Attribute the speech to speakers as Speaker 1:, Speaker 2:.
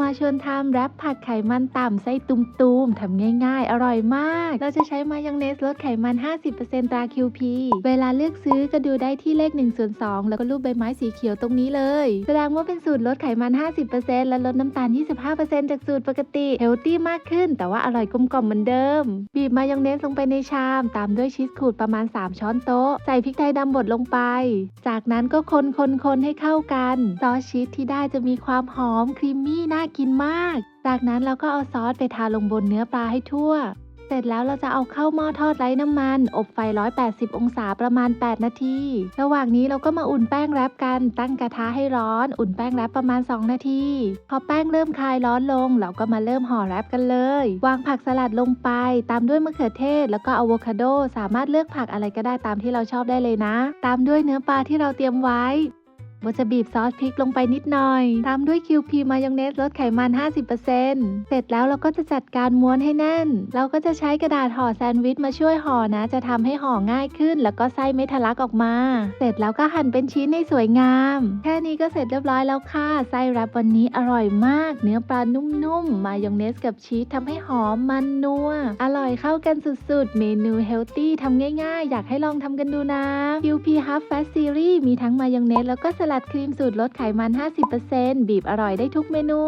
Speaker 1: มาชวนทำแรปผัดไขมันต่ำไส้ตุมๆทำง่ายๆ อร่อยมาก เราจะใช้มายองเนสลดไขมัน 50%ตรา QP เวลาเลือกซื้อก็ดูได้ที่เลข1ส่วน2แล้วก็รูปใบไม้สีเขียวตรงนี้เลย แสดงว่าเป็นสูตรลดไขมัน 50%และลดน้ำตาล 25%จากสูตรปกติเฮลตี้มากขึ้น แต่ว่าอร่อยกลมกล่อมเหมือนเดิม บีบมายองเนสลงไปในชาม ตามด้วยชีสขูดประมาณ 3 ช้อนโต๊ะ ใส่พริกไทยดำบดลงไป จากนั้นก็คนคนคนให้เข้ากันซอสชีสที่ได้จะมีความหอมครีมมี่น่่ากินมาก จากนั้นเราก็เอาซอสไปทาลงบนเนื้อปลาให้ทั่ว เสร็จแล้วเราจะเอาเข้าหม้อทอดไร้น้ำมัน อบไฟ 180 องศาประมาณ 8 นาที ระหว่างนี้เราก็มาอุ่นแป้งแรปกัน ตั้งกระทะให้ร้อน อุ่นแป้งแรปประมาณ 2 นาที พอแป้งเริ่มคลายร้อนลง เราก็มาเริ่มห่อแรปกันเลย วางผักสลัดลงไป ตามด้วยมะเขือเทศ แล้วก็อะโวคาโด สามารถเลือกผักอะไรก็ได้ตามที่เราชอบได้เลยนะ ตามด้วยเนื้อปลาที่เราเตรียมไว้ โบจะบีบซอสพริกลงไปนิดหน่อย ตามด้วยคิวพีมายองเนสลดไขมัน 50%เสร็จแล้วเราก็จะจัดการม้วนให้แน่น เราก็จะใช้กระดาษห่อแซนด์วิชมาช่วยห่อนะ จะทำให้ห่อง่ายขึ้น แล้วก็ไส้ไม่ทะลักออกมา เสร็จแล้วก็หั่นเป็นชิ้นให้สวยงาม แค่นี้ก็เสร็จเรียบร้อยแล้วค่ะ ไส้แรปวันนี้อร่อยมาก เนื้อปลานุ่มๆ มายองเนสกับชีสทำให้หอมมันนัว อร่อยเข้ากันสุดๆ เมนูเฮลตี้ทำง่ายๆ อยากให้ลองทำกันดูนะ QP Half Fat Series มีทั้งมายองเนสแล้วก็สลลัดครีมสูตรลดไขมัน 50%บีบอร่อยได้ทุกเมนู